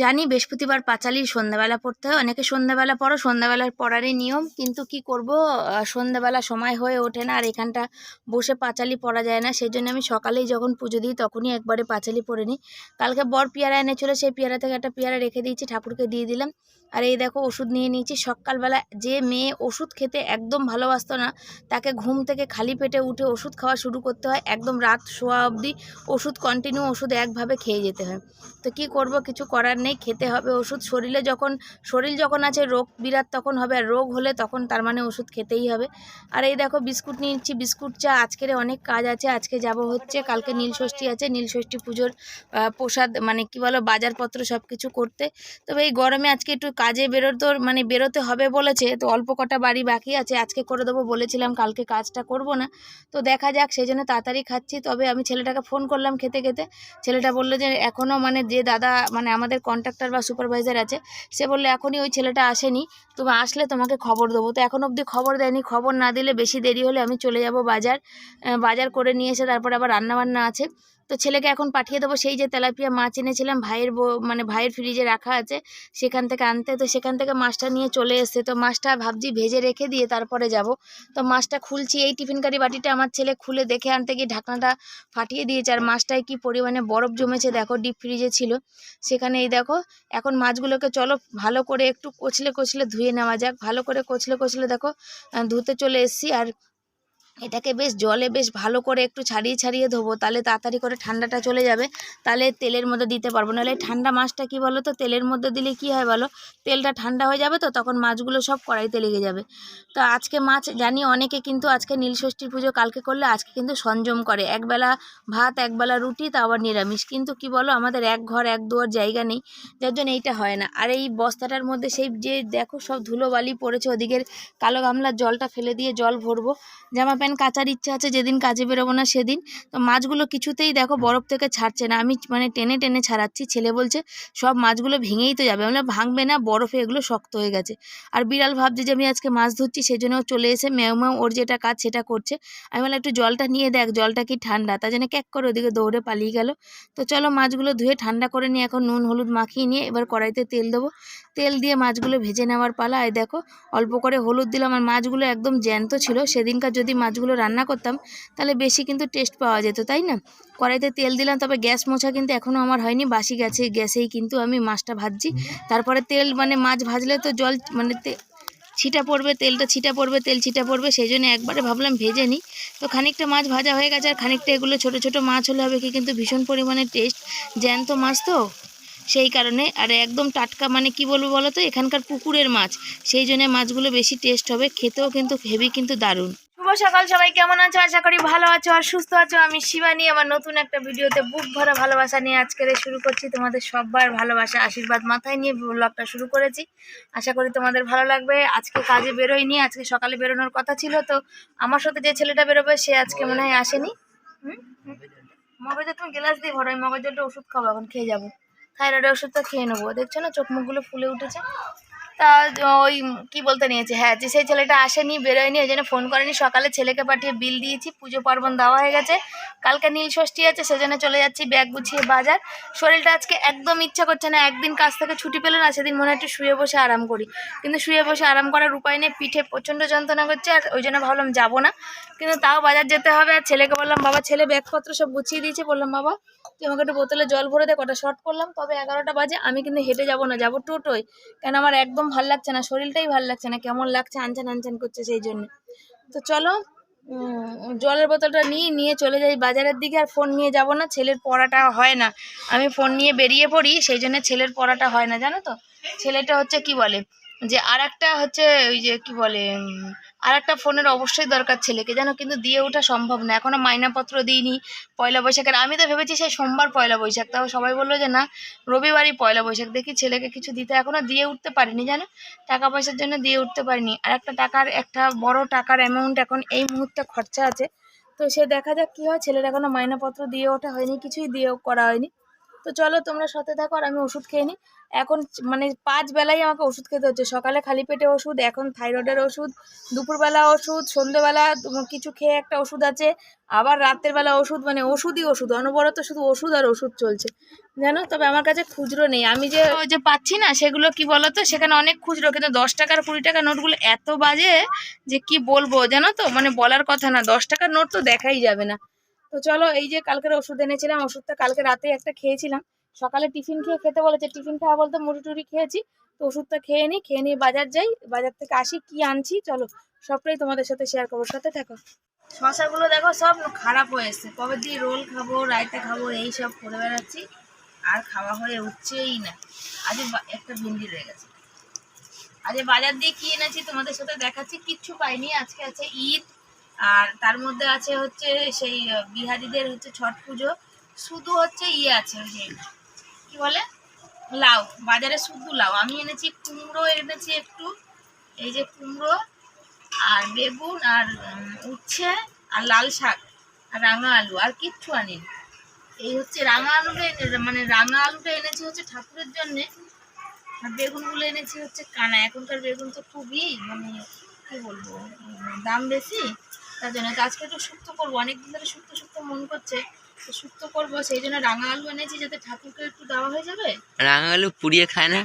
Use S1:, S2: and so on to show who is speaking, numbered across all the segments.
S1: জানি বৃহস্পতিবার পাঁচালির সন্ধ্যাবেলা পড়তে হয়। অনেকে সন্ধ্যাবেলা পড়ো সন্ধ্যাবেলা পড়ারই নিয়ম। কিন্তু কি করব? সন্ধ্যাবেলা সময় হয়ে ওঠে না আর এখানটা বসে পাঁচালি পড়া যায় না। সেই জন্য আমি সকালেই যখন পুজো দিই তখনই একবারে পাঁচালি পড়ে নিই। কালকে বর পেয়ারা এনেছিল, সেই পেয়ারা থেকে একটা পেয়ারা রেখে দিয়েছি, ঠাকুরকে দিয়ে দিলাম। আর এই দেখো ওষুধ নিয়ে নিয়েছি। সকালবেলা যে মেয়ে ওষুধ খেতে একদম ভালোবাসতো না, তাকে ঘুম থেকে খালি পেটে উঠে ওষুধ খাওয়া শুরু করতে হয়। একদম রাত শোয়া অবধি ওষুধ কন্টিনিউ ওষুধ একভাবে খেয়ে যেতে হয়। তো কি করব, কিছু করার নেই, খেতে হবে ওষুধ। শরীরে যখন, শরীর যখন আছে রোগ বিরাট তখন হবে, আর রোগ হলে তখন তার মানে ওষুধ খেতেই হবে। আর এই দেখো বিস্কুট নিচ্ছি। বিস্কুট চা, আজকের অনেক কাজ আছে। আজকে যাব হচ্ছে, কালকে নীলষষ্ঠী আছে। নীলষষ্ঠী পুজোর প্রসাদ মানে কি বলো, বাজারপত্র সব কিছু করতে। তবে এই গরমে আজকে একটু কাজে বেরোতে মানে বেরোতে হবে বলেছে, তো অল্প কটা বাড়ি বাকি আছে, আজকে করে দেবো বলেছিলাম, কালকে কাজটা করব না। তো দেখা যাক, সেই জন্য তাড়াতাড়ি খাচ্ছি, তবে আমি ছেলেটাকে ফোন করলাম খেতে খেতে, ছেলেটা বলল যে এখনও মানে যে দাদা মানে আমাদের কন্ট্রাক্টর বা সুপারভাইজার আছে, সে বলল এখনই ওই ছেলেটা আসেনি, তুমি আসলে তোমাকে খবর দেবো। তো এখন অবধি খবর দেয়নি, খবর না দিলে বেশি দেরি হলে আমি চলে যাব বাজার বাজার করে নিয়ে এসে তারপরে আবার রান্নাবান্না আছে। তো ছেলেকে এখন পাঠিয়ে দেবো। সেই যে তেলাপিয়া মাছ এনেছিলাম, ভাইয়ের মানে ভাইয়ের ফ্রিজে রাখা আছে, সেখান থেকে আনতে। তো সেখান থেকে মাছটা নিয়ে চলে এসছে। তো মাছটা ভাবছি ভেজে রেখে দিয়ে তারপরে যাব। তো মাছটা খুলছি। এই টিফিনকারি বাটিটা আমার ছেলে খুলে দেখে আনতে গিয়ে ঢাকনাটা ফাটিয়ে দিয়েছে। আর মাছটায় কি পরিমাণে বরফ জমেছে দেখো ডিপ ফ্রিজে ছিল। সেখানে এই দেখো, এখন মাছগুলোকে চলো ভালো করে একটু কচলে কচলে ধুয়ে নেওয়া যাক। ভালো করে কচলে কচলে দেখো ধুতে চলে এসেছি। আর এটাকে বেশ জলে বেশ ভালো করে একটু ছাড়িয়ে ছাড়িয়ে ধোবো। তাহলে তাড়াতাড়ি করে ঠান্ডাটা চলে যাবে। তাহলে তেলের মধ্যে দিতে পারব। নাহলে ঠান্ডা মাছটা কি বলো তো? তেলের মধ্যে দিলে কি হয় বলো? তেলটা ঠান্ডা হয়ে যাবে তো? তখন মাছগুলো সব কড়াইতে লেগে যাবে। তো আজকে মাছ জানি অনেকে কিন্তু আজকে নীলষষ্ঠী পুজো কালকে করলে আজকে কিন্তু সংযম করে। একবেলা ভাত, একবেলা রুটি তা আবার নিরামিষ। কিন্তু কি বলো? আমাদের এক ঘর, এক দুয়ার জায়গা নেই। যার জন্য এইটা হয় না। আর এই বস্তাটার মধ্যে সেই যে দেখো সব ধুলোবালি পড়েছে, ওদিকের কালো গামলার জলটা ফেলে দিয়ে জল ভরবো। জামা প্যান্ট কাচার ইচ্ছা আছে, যেদিন কাজে বেরোবো না সেদিন। তো মাছগুলো কিছুতেই দেখো বরফ থেকে ছাড়ছে না। আমি মানে টেনে টেনে ছাড়াচ্ছি, ছেলে বলছে, সব মাছগুলো ভেঙেই তো যাবে। আমরা ভাঙবে না, বরফে এগুলো শক্ত হয়ে গেছে। আর বিড়াল ভাবছে যে আমি আজকে মাছ ধরছি সেই জন্য চলে এসে ম্যাও ম্যাও, ওর যেটা কাজ সেটা করছে। আমি বললাম, একটু জলটা নিয়ে দেখ, জলটা কি ঠান্ডা? তার জন্য ক্যাক করে ওদিকে দৌড়ে পালিয়ে গেল। তো চলো মাছগুলো ধুয়ে ঠান্ডা করে নিয়ে এখন নুন, হলুদ মাখিয়ে নিয়ে এবার কড়াইতে তেল দেবো। তেল দিয়ে মাছগুলো ভেজে নেওয়ার পালা, এই দেখো, অল্প করে হলুদ দিলাম। আর মাছগুলো একদম জ্যান্ত ছিল। সেদিনকার যদি মাছগুলো রান্না করতাম, তাহলে বেশি কিন্তু টেস্ট পাওয়া যেত, তাই না? কড়াইতে তেল দিলাম, তবে গ্যাস মোছা কিন্তু এখনও আমার হয়নি, বাসি গেছে, গ্যাসেই কিন্তু আমি মাছটা ভাজছি। তারপরে তেল মানে মাছ ভাজলে তো জল মানে ছিটা পড়বে, তেলটা ছিটা পড়বে, তেল ছিটা পড়বে, সেই জন্য একবারে ভাবলাম ভেজে নিই। তো খানিকটা মাছ ভাজা হয়ে গেছে, আর খানিকটা এগুলো ছোট ছোট মাছ হলে হবে কি কিন্তু ভীষণ পরিমাণে টেস্ট জ্যান্ত মাছ তো, সেই কারণে। আর একদম টাটকা মানে কি বলব বলো তো এখানকার পুকুরের মাছ, সেই জন্য মাছগুলো বেশি টেস্ট হবে, খেতেও কিন্তু হেভি কিন্তু দারুণ। সকাল, সবাই কেমন আছো? আশা করি ভালো আছো আর সুস্থ আছো। আমি শিবানী আমার নতুন একটা ভিডিওতে বুক ভরা ভালোবাসা নিয়ে আজকের শুরু করছি। তোমাদের সবার ভালোবাসা, আশীর্বাদ মাথায় নিয়ে ব্লগটা শুরু করেছি। আশা করি তোমাদের ভালো লাগবে। আজকে কাজে বেরোয়নি, আজকে সকালে বেরোনোর কথা ছিল, তো আমার সাথে যে ছেলেটা বেরোবে, সে আজকে মনে হয় আসেনি। হুম? মগজে তুমি গ্লাস দিয়ে ভরো আমি মগজেরটা ওষুধ খাব, এখন খেয়ে যাব। থাইরয়েডের ওষুধটা খেয়ে নেব। দেখছ না, চোখ মুখগুলো ফুলে উঠেছে? তা ওই কি বলতে নিয়েছে? হ্যাঁ যে সেই ছেলেটা আসেনি, বেরোয়নি, ওই জন্য ফোন করেনি। সকালে ছেলেকে পাঠিয়ে বিল দিয়েছি, পুজো পার্বণ দেওয়া হয়ে গেছে। কালকে নীল ষষ্ঠী আছে, সেজন্য চলে যাচ্ছি ব্যাগ গুছিয়ে বাজার। শরীরটা আজকে একদম ইচ্ছা করছে না, একদিন কাজ থেকে ছুটি পেলে না, সেদিন মনে একটু শুয়ে বসে আরাম করি। কিন্তু শুয়ে বসে আরাম করার উপায় নেই, পিঠে প্রচণ্ড যন্ত্রণা করছে, আর ওই জন্য ভাবলাম যাব না। কিন্তু তাও বাজার যেতে হবে, আর ছেলেকে বললাম, বাবা, ছেলে ব্যাগপত্র সব গুছিয়ে দিয়েছে? বললাম, বাবা তুই আমাকে একটু বোতলে জল ভরে দে, কটা শর্ট করলাম, তবে এগারোটা বাজে, আমি কিন্তু হেঁটে যাব না, যাব টোটোয়। কেন আমার একদম ভালো লাগছে না, শরীরটাই ভালো লাগছে না, কেমন লাগছে, আনচান আনচান করছে সেই জন্য। তো চলো জলের বোতলটা নিয়ে নিয়ে চলে যাই বাজারের দিকে, আর ফোন নিয়ে যাব না, ছেলের পড়াটা হয় না। আমি ফোন নিয়ে বেরিয়ে পড়ি, সেই জন্য ছেলের পড়াটা হয় না, জানো তো? ছেলেটা হচ্ছে কি বলে? যে আর হচ্ছে ওই যে কি বলে আর একটা ফোনের অবশ্যই দরকার ছেলেকে, যেন কিন্তু দিয়ে ওঠা সম্ভব না। এখনও মাইনাপত্র দিইনি, পয়লা বৈশাখের আমি তো ভেবেছি সেই সোমবার পয়লা বৈশাখ। তাও সবাই বলল যে না, রবিবারই পয়লা বৈশাখ। দেখি ছেলেকে কিছু দিতে এখনও দিয়ে উঠতে পারিনি, জানো? টাকা পয়সার জন্য দিয়ে উঠতে পারিনি। আর একটা টাকার, একটা বড় টাকার অ্যামাউন্ট এখন এই মুহূর্তে খরচা আছে। তো সে দেখা যাক কী হয়। ছেলের এখনও মাইনাপত্র দিয়ে ওঠা হয়নি, কিছুই দিয়ে করা হয়নি। তো চলো তোমরা সাথে থাকো আর আমি ওষুধ খেয়ে নিই। এখন মানে পাঁচ বেলাই আমাকে ওষুধ খেতে হচ্ছে। সকালে খালি পেটে ওষুধ, এখন থাইরয়েডের ওষুধ, দুপুরবেলা ওষুধ সন্ধ্যেবেলা কিছু খেয়ে একটা ওষুধ আছে, আবার রাতের বেলা ওষুধ মানে ওষুধই ওষুধ, অনবরত শুধু ওষুধ আর ওষুধ চলছে। জানো? তবে আমার কাছে খুচরো নেই। আমি যে যে পাচ্ছি না, সেগুলো কি বলতো? সেখানে অনেক খুচরো, কিন্তু দশ টাকার, কুড়ি টাকার নোটগুলো এত বাজে যে কি বলব, জানো তো? মানে বলার কথা না, দশ টাকার নোট তো দেখাই যাবে না। তো চলো, এই যে কালকের ওষুধ এনেছিলাম, ওষুধটা কালকে রাতে একটা খেয়েছিলাম। সকালে টিফিন খেয়ে খেতে বলেছে, টিফিন খাওয়া বলতে মুড়ি টুড়ি খেয়েছি, তো ওষুধটা খেয়ে নিই খেয়ে নিয়ে বাজার যাই, বাজার থেকে আসি, কি আনছি, চলো সবটাই তোমাদের সাথে শেয়ার করব, সাথে থাকো। শশাগুলো দেখো সব খারাপ হয়ে কবে দিয়ে রোল খাব রায়তা খাব, এই সব করে বেড়াচ্ছি, আর খাওয়া হয়ে উঠছেই না। আজ একটা ভিন্ডি রয়ে গেছে। আজ বাজার দিয়ে কি এনেছি তোমাদের সাথে দেখাচ্ছি, কিচ্ছু পাইনি, আজকে আছে ঈদ, আর তার মধ্যে আছে হচ্ছে সেই বিহারিদের হচ্ছে ছট পুজো, শুধু হচ্ছে ইয়ে আছে কি বলে? লাউ, বাজারে শুদ্ধ লাউ। আমি এনেছি কুমড়ো, এনেছি একটু, এই যে কুমড়ো আর বেগুন আর উচ্ছে আর লাল শাক আর রাঙা আলু আর কিচ্ছু আনিনি। এই হচ্ছে রাঙা আলুটা মানে রাঙা আলুটা এনেছি হচ্ছে ঠাকুরের জন্যে আর বেগুনগুলো এনেছি হচ্ছে কানা। এখনকার বেগুন তো খুবই মানে কি বলব দাম বেশি। তার জন্য আজকে একটু শুক্তো করব। অনেকদিন ধরে শুক্তো শুক্তো মন করছে। শুক্তো করব সেই জন্য রাঙা আলু এনেছি যাতে ঠাকুরকে একটু দেওয়া হয়ে যাবে।
S2: রাঙা আলু পুড়িয়ে খায় না?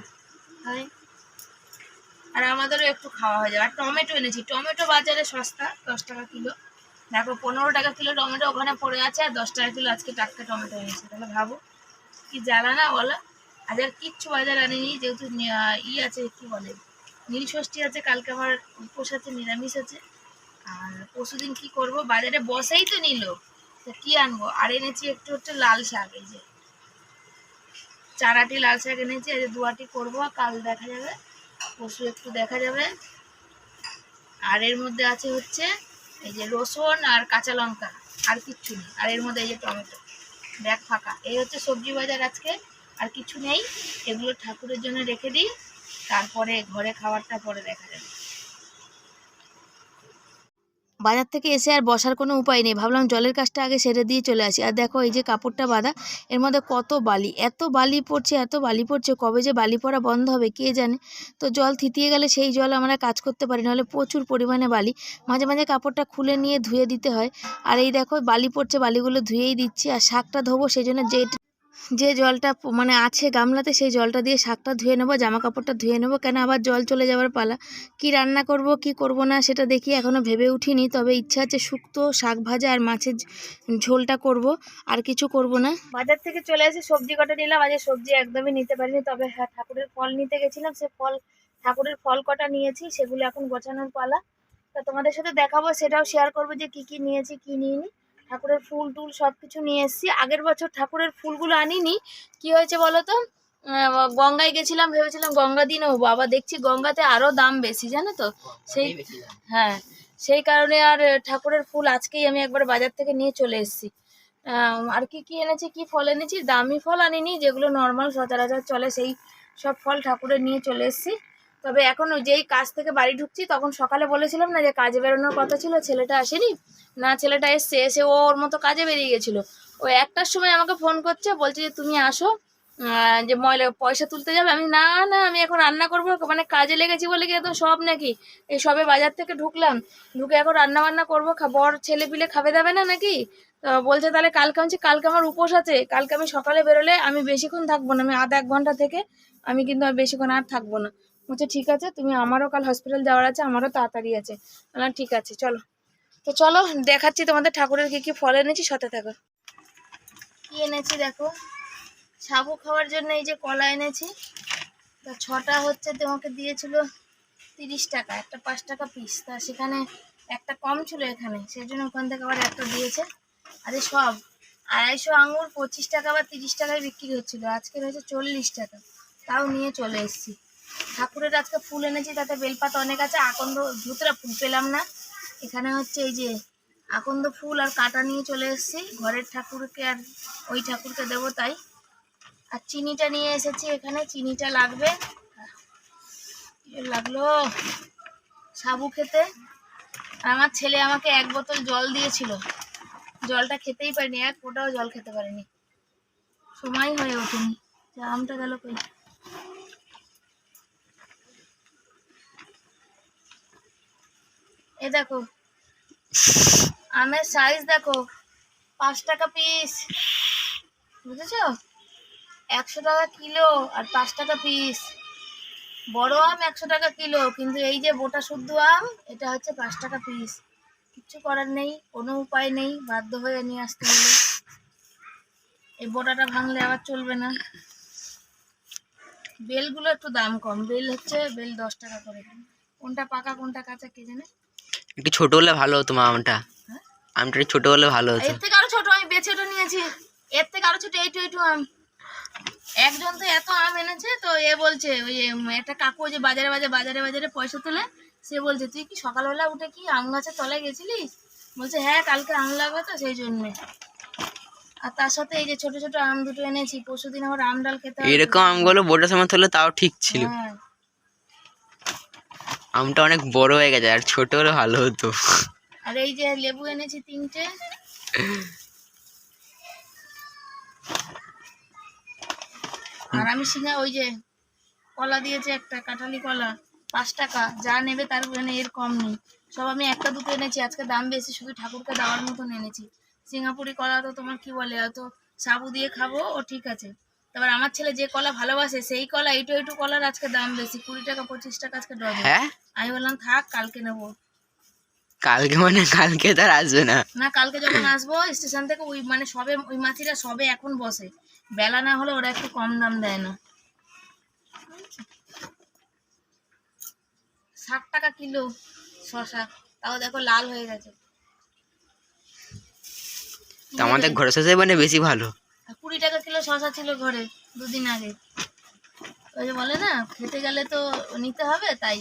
S1: আর আমাদেরও একটু খাওয়া হয়ে যাবে। আর টমেটো এনেছি। টমেটো বাজারে সস্তা দশ টাকা কিলো। দেখো পনেরো টাকা কিলো টমেটো ওখানে পড়ে আছে আর দশ টাকা কিলো আজকে টাটকা টমেটো এনেছি। তাহলে ভাবো কি জ্বালা না বলো? আজ আর কিচ্ছু বাজার আনিনি যেহেতু ই আছে কি বলে? নীল ষষ্ঠী আছে কালকে আমার উপোস আছে নিরামিষ আছে। আর পরশুদিন কি করব? বাজারে বসেই তো নিল। কি আনব? আর এনেছি একটু হচ্ছে লাল শাক, এই যে। চারাটি লাল শাক এনেছি, এই যে দুয়াটি করব, কাল দেখা যাবে পশু একটু দেখা যাবে। আর এর মধ্যে আছে হচ্ছে এই যে রসুন আর কাঁচা লঙ্কা, আর কিচ্ছু নেই। আর এর মধ্যে এই যে টমেটো, ব্যাগ ফাঁকা। এই হচ্ছে সবজি বাজার আজকে, আর কিছু নেই। এগুলো ঠাকুরের জন্য রেখে দিই, তারপরে ঘরে খাবারটা পরে দেখা যাবে। বাজার থেকে এসে আর বসার কোনো উপায় নেই। ভাবলাম জলের কাজটা আগে সেরে দিয়ে চলে আসি। আর দেখো এই যে কাপড়টা বাঁধা, এর মধ্যে কত বালি, এত বালি পড়ছে, এত বালি পড়ছে, কবে যে বালি পড়া বন্ধ হবে কে জানে? তো জল থিতিয়ে গেলে সেই জল আমরা কাজ করতে পারি, নাহলে প্রচুর পরিমাণে বালি। মাঝে মাঝে কাপড়টা খুলে নিয়ে ধুয়ে দিতে হয়। আর এই দেখো বালি পড়ছে, বালিগুলো ধুয়েই দিচ্ছি, আর শাকটা ধোবো সেই জন্য যে যে জলটা মানে আছে গামলাতে সেই জলটা দিয়ে শাকটা ধুয়ে নেব জামা কাপড়টা ধুয়ে নেব, কেন আবার জল চলে যাওয়ার পালা? কি রান্না করব, কি করব না সেটা দেখি এখনও ভেবে উঠিনি, তবে ইচ্ছা আছে শুক্তো, শাক ভাজা আর মাছের ঝোলটা করব, আর কিছু করব না। বাজার থেকে চলে এসে সবজি কটা নিলাম আজ সবজি একদমই নিতে পারিনি, তবে হ্যাঁ ঠাকুরের ফল নিতে গেছিলাম, সে ফল, ঠাকুরের ফল কটা নিয়েছি, সেগুলো এখন গোছানোর পালা। তা তোমাদের সাথে দেখাবো, সেটাও শেয়ার করব যে কি কি নিয়েছি, কি নিইনি। ঠাকুরের ফুল টুল সব কিছু নিয়ে এসেছি। আগের বছর ঠাকুরের ফুলগুলো আনিনি। কি হয়েছে বলো তো গঙ্গায় গেছিলাম ভেবেছিলাম গঙ্গা দিন ও বাবা দেখছি গঙ্গাতে আরও দাম বেশি জানো তো? সেই হ্যাঁ সেই কারণে আর ঠাকুরের ফুল আজকেই আমি একবার বাজার থেকে নিয়ে চলে এসেছি। আর কি কি এনেছি কি ফল এনেছি? দামি ফল আনিনি যেগুলো নর্মাল সচরাচর চলে সেই সব ফল ঠাকুরের নিয়ে চলে এসেছি। তবে এখন যেই কাজ থেকে বাড়ি ঢুকছি, তখন সকালে বলেছিলাম না যে কাজে বেরোনোর কথা ছিল, ছেলেটা আসেনি। না, ছেলেটা এসছে, এসে ও ওর মতো কাজে বেরিয়ে গেছিল। ও একটার সময় আমাকে ফোন করছে, বলছে যে, তুমি আসো যে ময়লা, পয়সা তুলতে যাবে। আমি, না না, আমি এখন রান্না করব মানে কাজে লেগেছি বলে কি এত সব নাকি, এই সবে বাজার থেকে ঢুকলাম। ঢুকে এখন রান্না বান্না করব বর ছেলে পিলে খাবে দাবে না নাকি? তো বলছে, তাহলে কালকে আমি, কালকে আমার উপোস আছে, কালকে আমি সকালে বেরোলে আমি বেশিক্ষণ থাকব না, আমি আধ এক ঘণ্টা থেকে, আমি কিন্তু আর বেশিক্ষণ আর থাকব না। বলছে, ঠিক আছে, তুমি আমারও কাল হসপিটাল যাওয়ার আছে, আমারও তাড়াতাড়ি আছে। বললাম, ঠিক আছে, চলো। তো চলো, দেখাচ্ছি তোমাদের ঠাকুরের কি কি ফল এনেছি, সাথে থাকো। কি এনেছি দেখো? সাবু খাওয়ার জন্য এই যে কলা এনেছি। তা ছটা হচ্ছে তোমাকে দিয়েছিল তিরিশ টাকা, একটা পাঁচ টাকা পিস তা সেখানে একটা কম ছিল এখানে সেই জন্য ওখান থেকে আবার একটা দিয়েছে। আরে সব, আড়াইশো আঙুর পঁচিশ টাকা বা তিরিশ টাকায় বিক্রি হচ্ছিল, আজকে হয়েছে চল্লিশ টাকা। তাও নিয়ে চলে এসেছি। ঠাকুরের আজকে ফুল এনেছি, তাতে বেলপাতা অনেক আছে, আকন্দ ধুতরা ফুল পেলাম না। এখানে হচ্ছে এই যে আকন্দ ফুল আর কাটা নিয়ে চলে এসেছি। ঘরের ঠাকুরকে আর ওই ঠাকুরকে দেবো তাই। আর চিনিটা নিয়ে এসেছি এখানে, চিনিটা লাগবে। লাগল সাবু খেতে। আর আমার ছেলে আমাকে এক বোতল জল দিয়েছিল। জলটা খেতেই পারিনি, এক ফোঁটাও জল খেতে পারিনি। সময় হয়ে ওঠেনি। আমটা গেল কই? এ দেখো। আমের সাইজ দেখো। পাঁচ টাকা পিস বুঝেছ? একশো টাকা কিলো আর পাঁচ টাকা পিস বড় আম একশো টাকা কিলো, কিন্তু এই যে বোটা শুদ্ধ আম, এটা হচ্ছে পাঁচ টাকা পিস কিচ্ছু করার নেই, কোনো উপায় নেই, বাধ্য হয়ে নিয়ে আসতে হলো। এই বোটাটা ভাঙলে আবার চলবে না। বেলগুলো একটু দাম কম। বেল হচ্ছে, বেল দশ টাকা করে। কোনটা পাকা, কোনটা কাঁচা, কে জানে?
S2: একটু ছোট হলে ভালো হতো মা আমটা।
S1: হ্যাঁ?
S2: আমটা একটু ছোট হলে ভালো হতো।
S1: এর থেকে আরও ছোট আমি বেছে ওটা নিয়েছি। এর থেকে আরও ছোট এইটু এইটু আম। একজন তো এত আম এনেছে তো এ বলছে ওই একটা কাকু যে বাজারে বাজারে বাজারে বাজারে পয়সা তোলে সে বলছে তুই কি সকালবেলা উঠে কি আম গাছের তলায় গেছিলিস? বলছে হ্যাঁ কালকে আম লাগবে তো সেই জন্যে। আর তার সাথে এই যে ছোট ছোট আম দুটো এনেছি পরশু দিন আমার আম ডাল খেতে
S2: এরকম আমগুলো বোটার সময় হলে তাও ঠিক ছিল।
S1: হ্যাঁ।
S2: আমটা অনেক বড় হয়ে গেছে, আর ছোট হলে ভালো হতো।
S1: আর এই যে লেবু এনেছি তিনটে। আর আমি সিঙ্গা ওই যে কলা দিয়েছে একটা, কাঁঠালি কলা, পাঁচ টাকা, যা নেবে তার মানে এর কম নেই। সব আমি একটা দুটো এনেছি, আজকে দাম বেশি, শুধু ঠাকুরকে দেওয়ার মতন এনেছি। সিঙ্গাপুরি কলা তো তোমার কি বলে অত সাবু দিয়ে খাব, ও ঠিক আছে। তারপর আমার ছেলে যে কলা ভালোবাসে সেই কলা এইটু এইটু কলার আজকে দাম বেশি। কুড়ি টাকা পঁচিশ টাকা আজকে ডজন
S2: হ্যাঁ?
S1: আমি বললাম থাক কালকে নেব।
S2: কালকে মানে কালকে তার আসবে না।
S1: না কালকে যখন আসব স্টেশন থেকে ওই মানে সবে ওই মাছিরা সবে এখন বসে। বেলা না হলে ওরা একটু কম দাম দেয় না। ষাট টাকা কিলো শশা তাও দেখো লাল হয়ে গেছে।
S2: আমাদের ঘরে শেষে মানে বেশি ভালো।
S1: কুড়ি টাকা কিলো শশা ছিল ঘরে দুদিন আগে। ওই যে বলে না, খেতে গেলে তো নিতে হবে তাই,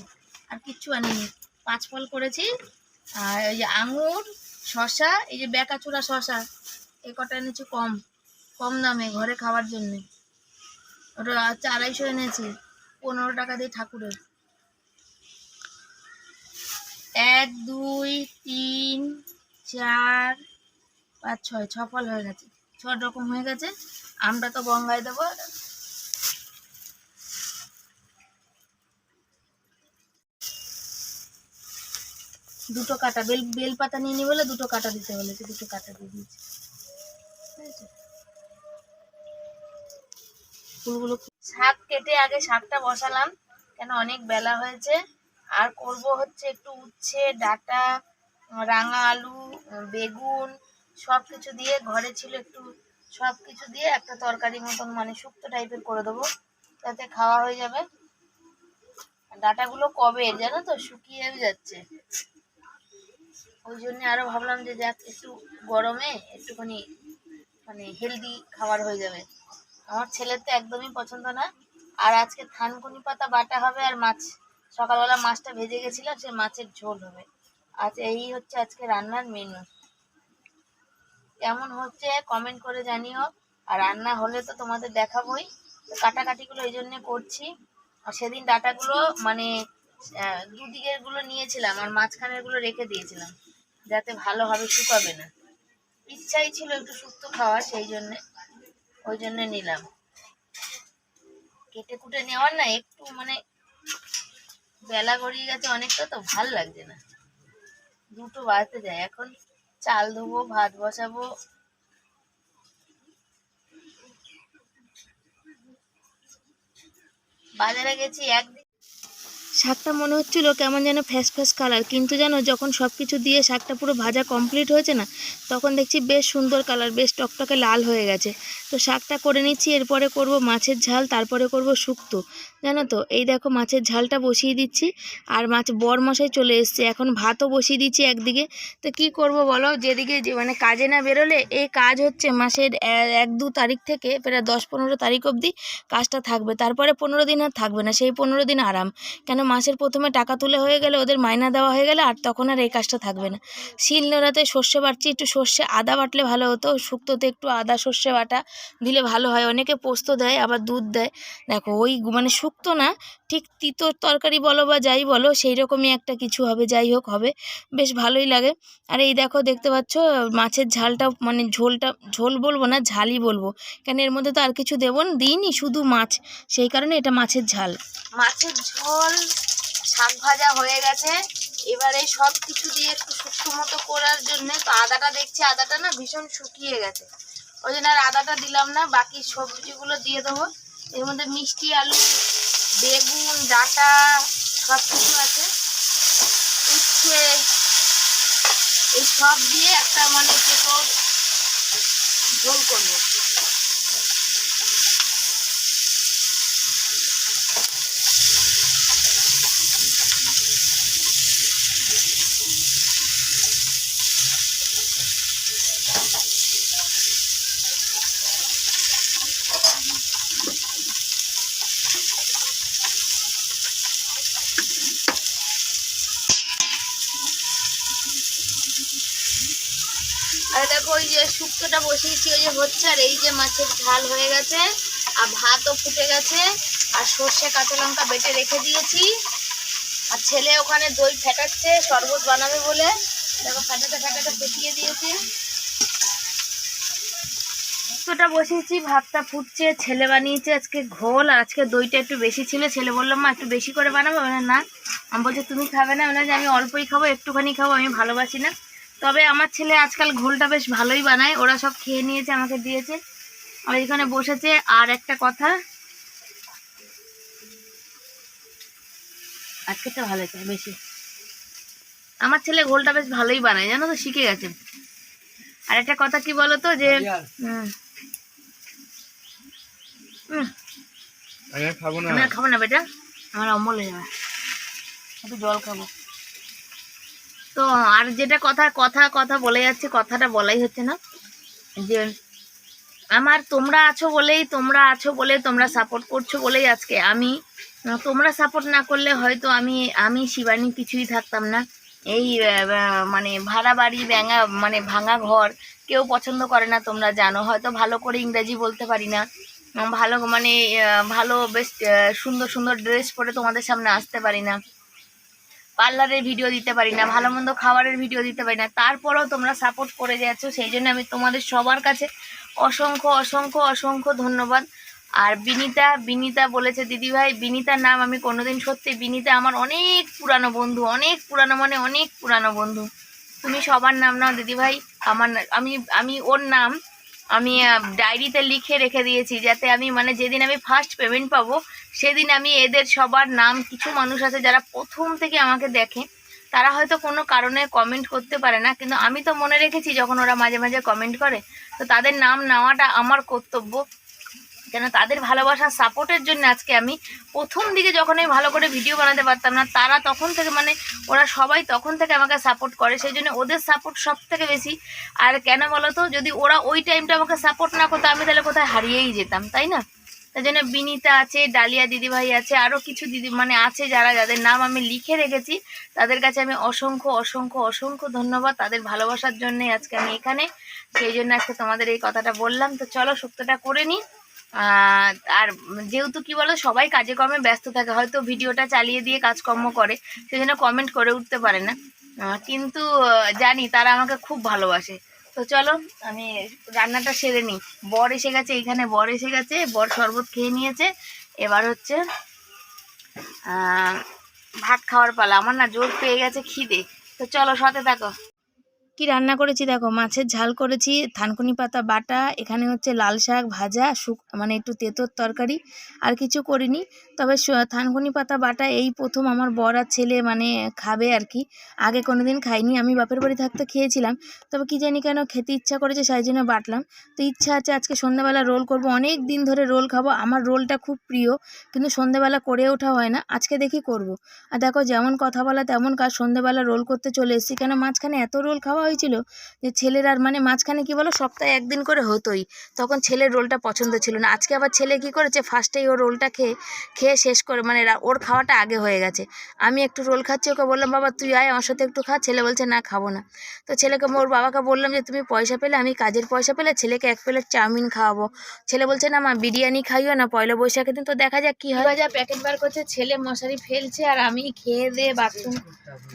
S1: আর কিচ্ছু আনিনি। পাঁচ ফল করেছি, আর ওই যে আঙুর, শশা, এই যে বেকাচুরা শশা, এই কটা এনেছি কম কম দামে ঘরে খাওয়ার জন্যে। ওটা হচ্ছে আড়াইশো এনেছি, পনেরো টাকা দিয়ে ঠাকুরের। এক, দুই, তিন, চার, পাঁচ, ছয়, ছ ফল হয়ে গেছে। ছ রকম হয়ে গেছে। আমরা তো গঙ্গায় দেবো। দুটো কাটা, বেল বেল পাতা নিয়ে নি বলে দুটো কাটা দিতে বলেছে, দুটো কাটা দিয়ে দিয়েছি। ফুলগুলো শাক কেটে আগে শাকটা বসালাম, কেন অনেক বেলা হয়েছে। আর করব হচ্ছে একটু উচ্ছে, ডাটা, রাঙা আলু, বেগুন সব কিছু দিয়ে ঘরে ছিল একটু সব কিছু দিয়ে একটা তরকারি মতন মানে শুক্তো টাইপের করে দেবো। তাতে খাওয়া হয়ে যাবে। ডাটাগুলো কবে? জানো তো, শুকিয়ে যাচ্ছে। ওই জন্য আরও ভাবলাম যে যাক, একটু গরমে একটুখানি মানে হেলদি খাবার হয়ে যাবে। আমার ছেলের তো একদমই পছন্দ না। আর আজকে থানকুনি পাতা বাটা হবে আর মাছ, সকালবেলা মাছটা ভেজে গেছিলাম, সে মাছের ঝোল হবে। আজ এই হচ্ছে আজকে রান্নার মেনু কেমন হচ্ছে কমেন্ট করে জানিও। আর রান্না হলে তো তোমাদের দেখাবোই। কাটাকাটিগুলো এই জন্যে করছি। আর সেদিন ডাটাগুলো মানে দুদিকেরগুলো নিয়েছিলাম আর মাঝখানেরগুলো রেখে দিয়েছিলাম। যাতে ভালোভাবে শুকাবে না। ইচ্ছাই ছিল একটু শুক্তো খাওয়া, সেই জন্যে, ওই জন্য নিলাম। কেটে কুটে নেওয়ার না, একটু মানে বেলা গড়িয়ে গেছে অনেকটা, তো ভালো লাগছে না। দুটো বাজতে যায়। এখন চাল ধুবো ভাত বসাবো। বাজারে গেছি একদিন শাকটা মনে হচ্ছিল কেমন যেন ফ্যাস ফ্যাস কালার, কিন্তু যেন যখন সব কিছু দিয়ে শাকটা পুরো ভাজা কমপ্লিট হয়েছে না, তখন দেখছি বেশ সুন্দর কালার, বেশ টকটকে লাল হয়ে গেছে। তো শাকটা করে নিচ্ছি, এরপরে করব মাছের ঝাল, তারপরে করব শুক্তো। জানো তো, এই দেখো মাছের ঝালটা বসিয়ে দিচ্ছি, আর মাছ বর মশাই চলে এসছে, এখন ভাতও বসিয়ে দিচ্ছি একদিকে। তো কি করব বলো, যেদিকে যে মানে কাজে না বেরোলে এই কাজ হচ্ছে মাসের এক দু তারিখ থেকে, প্রায় দশ পনেরো তারিখ অবধি কাজটা থাকবে, তারপরে পনেরো দিন আর থাকবে না, সেই পনেরো দিন আরাম। কেন মাসের প্রথমে টাকা তুলে হয়ে গেলে ওদের মাইনা দেওয়া হয়ে গেলে আর তখন আর এই কাজটা থাকবে না। শিল নোড়াতে সর্ষে বাটছি, একটু সর্ষে আদা বাটলে ভালো হতো, শুক্তোতে একটু আদা সর্ষে বাটা দিলে ভালো হয়। অনেকে পোস্ত দেয়, আবার দুধ দেয়। দেখো, ওই মানে শুক্তো না, ঠিক তিতোর তরকারি বলো বা যাই বলো সেই রকমই একটা কিছু হবে, যাই হোক হবে, বেশ ভালোই লাগে। আর এই দেখো, দেখতে পাচ্ছ, মাছের ঝালটা মানে ঝোলটা, ঝোল বলব না, ঝালই বলব। কেন এর মধ্যে তো আর কিছু দেবো না, দিইনি শুধু মাছ, সেই কারণে এটা মাছের ঝাল। মাছের ঝোল শাক ভাজা হয়ে গেছে। এবারে সব কিছু দিয়ে একটু শুকনো মতো করার জন্য, তো আদাটা দেখছি, আদাটা না ভীষণ শুকিয়ে গেছে। ওই জন্য আর আদাটা দিলাম না, বাকি সবজিগুলো দিয়ে দেবো। এর মধ্যে মিষ্টি, আলু, বেগুন, ডাঁটা সব কিছু আছে। উচ্ছে, এই সব দিয়ে একটা মানে চেটো ঝোল করব আর দেখো ওই যে শুক্তোটা বসিয়েছি, ওই যে হচ্ছে আর এই যে মাছের ঝাল হয়ে গেছে, আর ভাতও ফুটে গেছে, আর সর্ষে কাঁচা লঙ্কা বেটে রেখে দিয়েছি। আর ছেলে ওখানে দই ফেটাচ্ছে, শরবত বানাবে বলে। দেখো ফেটাতে ফেটাতে ফেটিয়ে দিয়েছে। শুক্তোটা বসিয়েছি, ভাতটা ফুটছে, ছেলে বানিয়েছে আজকে ঘোল, আর আজকে দইটা একটু বেশি ছিল, ছেলে বলল, মা, একটু বেশি করে বানাবো? না। আমি বলছি, তুমি খাবে না? বলে যে, আমি অল্পই খাব, একটুখানি খাব, আমি ভালোবাসি না। তবে আমার ছেলে আজকাল ঘোলটা বেশ ভালোই বানায়। ওরা সব খেয়ে নিয়েছে আমাকে দিয়েছে। আর এখানে বসেছে। আর একটা কথা আজকেটা ভালো হয়েছে বেশি। আমার ছেলে ঘোলটা বেশ ভালোই বানায় জানো তো? শিখে গেছে। আর একটা কথা কি বলো তো যে
S3: খাব না।
S1: খাব না বেটা। আমার অম্বল হয়ে যাবে। একটু জল খাব। তো আর যেটা কথা কথা কথা বলে যাচ্ছে, কথাটা বলাই হচ্ছে না। যে আমার তোমরা আছো বলেই তোমরা আছো বলে তোমরা সাপোর্ট করছ বলেই আজকে আমি, তোমরা সাপোর্ট না করলে হয়তো আমি আমি শিবানী কিছুই থাকতাম না। এই মানে ভাড়া বাড়ি ব্যাঙা মানে ভাঙা ঘর কেউ পছন্দ করে না, তোমরা জানো। হয়তো ভালো করে ইংরাজি বলতে পারি না। ভালো মানে ভালো, বেশ সুন্দর সুন্দর ড্রেস পরে তোমাদের সামনে আসতে পারি না। পার্লারের ভিডিও দিতে পারি না ভালো মন্দ খাবারের ভিডিও দিতে পারি না, তারপরেও তোমরা সাপোর্ট করে যাচ্ছ, সেই জন্য আমি তোমাদের সবার কাছে অসংখ্য অসংখ্য অসংখ্য ধন্যবাদ। আর বিনিতা বিনিতা বলেছে দিদিভাই বিনিতার নাম আমি কোনোদিন সত্যি, বিনিতা আমার অনেক পুরানো বন্ধু, অনেক পুরানো মানে অনেক পুরানো বন্ধু। তুমি সবার নাম নাও দিদিভাই আমার আমি আমি ওর নাম আমি ডায়েরিতে লিখে রেখে দিয়েছি যাতে আমি মানে যেদিন আমি ফার্স্ট পেমেন্ট পাবো, সেদিন আমি এদের সবার নাম, কিছু মানুষ আছে যারা প্রথম থেকে আমাকে দেখে, তারা হয়তো কোনো কারণে কমেন্ট করতে পারে না, কিন্তু আমি তো মনে রেখেছি যখন ওরা মাঝে মাঝে কমেন্ট করে, তো তাদের নাম নেওয়াটা আমার কর্তব্য। কেন তাদের ভালোবাসা সাপোর্টের জন্য আজকে আমি প্রথম দিকে যখন আমি ভালো করে ভিডিও বানাতে পারতাম না, তারা তখন থেকে মানে ওরা সবাই তখন থেকে আমাকে সাপোর্ট করে। সেই জন্য ওদের সাপোর্ট সব থেকে বেশি। আর কেন বলো তো যদি ওরা ওই টাইমটা আমাকে সাপোর্ট না করতো, আমি তাহলে কোথায় হারিয়েই যেতাম, তাই না? তাই জন্য বিনিতা আছে, ডালিয়া দিদিভাই আছে আরও কিছু দিদি মানে আছে যারা যাদের নাম আমি লিখে রেখেছি। তাদের কাছে আমি অসংখ্য অসংখ্য অসংখ্য ধন্যবাদ তাদের ভালোবাসার জন্যে আজকে আমি এখানে। সেই জন্য আজকে তোমাদের এই কথাটা বললাম। তো চলো সুক্তটা করে নিই। আর যেহেতু কি বলো, সবাই কাজে কর্মে ব্যস্ত থাকে, হয়তো ভিডিওটা চালিয়ে দিয়ে কাজকর্ম করে সেই জন্য কমেন্ট করে উঠতে পারে না। কিন্তু জানি তারা আমাকে খুব ভালোবাসে। তো চলো, আমি রান্নাটা সেরে নিই। বর এসে গেছে এখানে, বর এসে গেছে, বর শরবত খেয়ে নিয়েছে। এবার হচ্ছে ভাত খাওয়ার পালা। আমার না জোর পেয়ে গেছে খিদে। তো চলো, সাথে থাকো। কি রান্না করেছি দেখো? মাছের ঝাল করেছি, থানকুনি পাতা, বাটা, এখানে হচ্ছে লাল শাক ভাজা, শুক মানে একটু তেঁতোর তরকারি, আর কিছু করিনি। তবে থানকুনি পাতা বাটা এই প্রথম আমার বর আর ছেলে মানে খাবে আর কি। আগে কোনো দিন খাইনি, আমি বাপের বাড়ি থাকতে খেয়েছিলাম। তবে কি জানি কেন খেতে ইচ্ছা করেছে, সেই জন্য বাটলাম। তো ইচ্ছা আছে আজকে সন্ধ্যাবেলা রোল করব, অনেক দিন ধরে রোল খাব, আমার রোলটা খুব প্রিয়, কিন্তু সন্ধ্যাবেলা করে ওঠা হয় না, আজকে দেখি করব। আর দেখো যেমন কথা বলা তেমন কাজ, সন্ধ্যাবেলা রোল করতে চলে এসেছি, কেন মাঝখানে এত রোল খাওয়া হয়েছিল যে ছেলের আর মানে মাঝখানে কি বলো, সপ্তাহে একদিন করে হতোই। তখন ছেলের রোলটা পছন্দ ছিল না, আজকে আবার ছেলে কি করেছে ফার্স্টেই ওর রোলটা খেয়ে খেয়ে শেষ করে মানে ওর খাওয়াটা আগে হয়ে গেছে। আমি একটু রোল খাচ্ছি ওকে বললাম বাবা তুই আয় আমার সাথে একটু খা। ছেলে বলছে না খাব না। তো ছেলেকে ওর বাবাকে বললাম যে তুমি পয়সা পেলে আমি কাজের পয়সা পেলে ছেলেকে এক প্লেট চাউমিন খাওয়াবো। ছেলে বলছে না মা বিরিয়ানি খাইও না পয়লা বৈশাখের দিন। তো দেখা যাক কি হয়। যা প্যাকেট বার করছে ছেলে মশারি ফেলছে আর আমি খেয়ে দিয়ে বাথরুম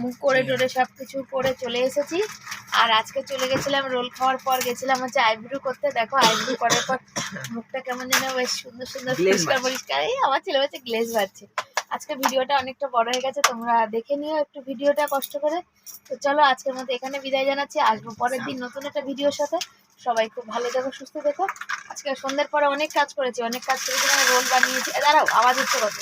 S1: মুখ করে টোরে সব কিছু করে চলে এসেছি। আর আজকে চলে গেছিলাম রোল খাওয়ার পর গেছিলাম হচ্ছে আইব্রু করতে। দেখো আইব্রু করার পর মুখটা কেমন যেন বেশ সুন্দর সুন্দর পরিষ্কার পরিষ্কার। এই আমার ছেলে হচ্ছে গ্লেজ বাজছে আজকে ভিডিওটা অনেকটা বড় হয়ে গেছে তোমরা দেখে নিও একটু ভিডিওটা কষ্ট করে। তো চলো আজকের মতো এখানে বিদায় জানাচ্ছি আসব পরের দিন নতুন একটা ভিডিওর সাথে। সবাই খুব ভালো দেখো সুস্থ দেখো আজকে সন্ধ্যের পরে অনেক কাজ করেছি অনেক কাজ করেছি মানে রোল বানিয়েছি। দাঁড়াও আওয়াজ হচ্ছে কত?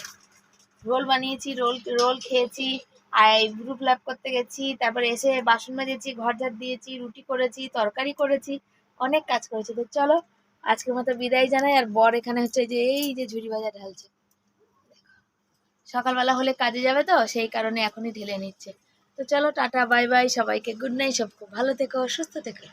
S1: রোল বানিয়েছি রোল রোল খেয়েছি আর গ্রুপ ল্যাব করতে গেছি তারপরে এসে বাসন মেজেছি ঘর ঝাড় দিয়েছি রুটি করেছি তরকারি করেছি অনেক কাজ করেছি। তো চলো আজকের মতো বিদায় জানাই আর বর এখানে হচ্ছে যে এই যে ঝুড়ি বাজার ঢালছে। সকালবেলা হলে কাজে যাবে তো, সেই কারণে এখনই ঢেলে নিচ্ছে। তো চলো, টাটা, বাই বাই, সবাইকে গুড নাইট সব ভালো থেকো, সুস্থ থেকো।